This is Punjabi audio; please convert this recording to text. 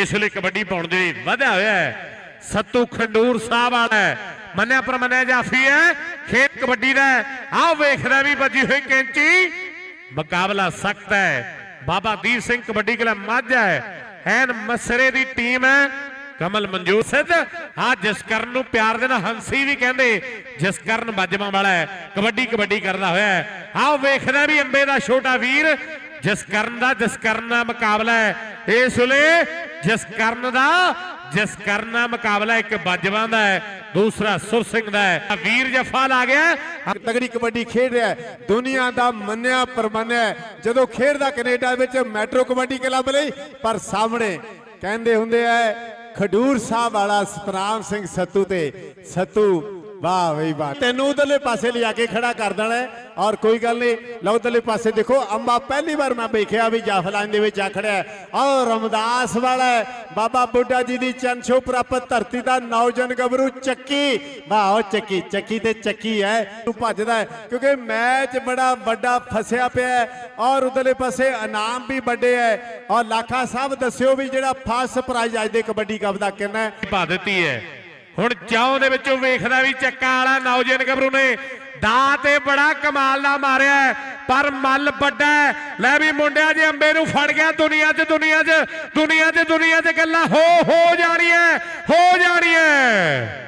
ਇਸ ਲਈ ਕਬੱਡੀ ਪਾਉਣ ਦੇ ਲਈ ਵਧਿਆ ਹੋਇਆ ਹੈ। ਸੱਤੂ ਖੰਡੂਰ ਸਾਹਿਬ ਵਾਲਾ ਮੰਨਿਆ ਪਰ ਮੰਨਿਆ ਜਾਫੀ ਹੈ। ਖੇਡ ਕਬੱਡੀ ਦਾ ਆਹ ਵੇਖਦਾ ਵੀ ਵੱਜੀ ਹੋਈ ਕੈਂਚੀ। ਮੁਕਾਬਲਾ ਸਖਤ ਹੈ। ਬਾਬਾ ਦੀਪ ਸਿੰਘ ਕਬੱਡੀ ਕਲੱਬ ਮਾਝਾ ਹੈ। ਐਨ ਮਸਰੇ ਦੀ ਟੀਮ ਹੈ। ਕਮਲ ਮਨਜੂਰ ਸਿੱਧ। ਆ ਜਸਕਰਨ ਨੂੰ ਪਿਆਰ ਦੇ ਨਾਲ ਹੰਸੀ ਵੀ ਕਹਿੰਦੇ। ਜਸਕਰਨ ਬਾਜਮਾਂ ਵਾਲਾ ਹੈ। ਕਬੱਡੀ ਕਬੱਡੀ ਕਰਦਾ ਹੋਇਆ ਹੈ। ਆਹ ਵੇਖਦਾ ਵੀ ਅੰਬੇ ਦਾ ਛੋਟਾ ਵੀਰ। ਜਸਕਰਨ ਦਾ ਜਸਕਰਨ ਦਾ ਮੁਕਾਬਲਾ ਹੈ। ਇਸ ਵੇਲੇ ਜਸਕਰਨ ਦਾ ਜਸਕਰਨ ਦਾ ਮੁਕਾਬਲਾ ਇੱਕ ਬਾਜਵਾਂ ਦਾ ਹੈ, ਦੂਸਰਾ ਸੁਰ ਸਿੰਘ ਦਾ ਹੈ। ਵੀਰ ਜਫਾ ਲਾ ਗਿਆ। ਤਗੜੀ ਕਬੱਡੀ ਖੇਡ ਰਿਹਾ ਹੈ। ਦੁਨੀਆ ਦਾ ਮੰਨਿਆ ਪਰਮੰਨਿਆ ਜਦੋਂ ਖੇਡਦਾ ਕੈਨੇਡਾ ਵਿੱਚ ਮੈਟਰੋ ਕਬੱਡੀ ਕਲੱਬ ਲਈ, ਪਰ ਸਾਹਮਣੇ ਕਹਿੰਦੇ ਹੁੰਦੇ ਆ, ਖਡੂਰ ਸਾਹਿਬ ਵਾਲਾ ਸਤਨਾਮ ਸਿੰਘ ਸੱਤੂ ਤੇ। ਸੱਤੂ ਵਾਹ ਬਈ ਵਾਹ। ਤੈਨੂੰ ਉਧਰਲੇ ਪਾਸੇ ਲਿਆ ਕੇ ਖੜਾ ਕਰ ਦੇਣਾ ਔਰ ਕੋਈ ਗੱਲ ਨਹੀਂ, ਲਓ ਉਧਰਲੇ ਪਾਸੇ ਦੇਖੋ ਅੰਬਾ ਪਹਿਲੀ ਵਾਰ ਮੈਂ ਵੇਖਿਆ ਵੀ ਜਾਫਲਾਨ ਦੇ ਵਿੱਚ ਆ ਖੜਿਆ ਔਰ ਰਮਦਾਸ ਵਾਲਾ ਬਾਬਾ ਬੁੱਢਾ ਜੀ ਦੀ ਚੰਨ ਪ੍ਰਾਪਤ ਧਰਤੀ ਦਾ ਨੌਜਨ ਗੱਭਰੂ ਚੱਕੀ। ਵਾਹ, ਉਹ ਚੱਕੀ ਚੱਕੀ ਤੇ ਚੱਕੀ ਹੈ। ਤੂੰ ਭੱਜਦਾ ਕਿਉਂਕਿ ਮੈਚ ਬੜਾ ਵੱਡਾ ਫਸਿਆ ਪਿਆ ਔਰ ਉਧਰਲੇ ਪਾਸੇ ਇਨਾਮ ਵੀ ਵੱਡੇ ਹੈ। ਔਰ ਲਾਖਾ ਸਾਹਿਬ ਦੱਸਿਓ ਵੀ ਜਿਹੜਾ ਫਸਟ ਪ੍ਰਾਈਜ਼ ਅੱਜ ਦੇ ਕਬੱਡੀ ਕੱਪ ਦਾ ਕਿੰਨਾ ਭਾ ਦਿੱਤੀ ਹੈ। ਹੁਣ ਚਾਉ ਦੇ ਵਿੱਚੋਂ ਵੇਖਦਾ ਵੀ ਚੱਕਾ ਵਾਲਾ ਨੌਜਵਾਨ ਗੱਭਰੂ ਨੇ ਦਾ ਤੇ ਬੜਾ ਕਮਾਲ ਦਾ ਮਾਰਿਆ ਪਰ ਮੱਲ ਵੱਡਾ ਲੈ ਵੀ ਮੁੰਡਿਆ ਜੇ ਅੰਬੇ ਨੂੰ ਫੜ ਗਿਆ ਦੁਨੀਆ 'ਚ ਦੁਨੀਆ 'ਚ ਦੁਨੀਆ 'ਚ ਦੁਨੀਆ 'ਚ ਗੱਲਾਂ ਹੋ ਹੋ ਜਾਣੀਆਂ ਹੋ ਜਾਣੀਆਂ।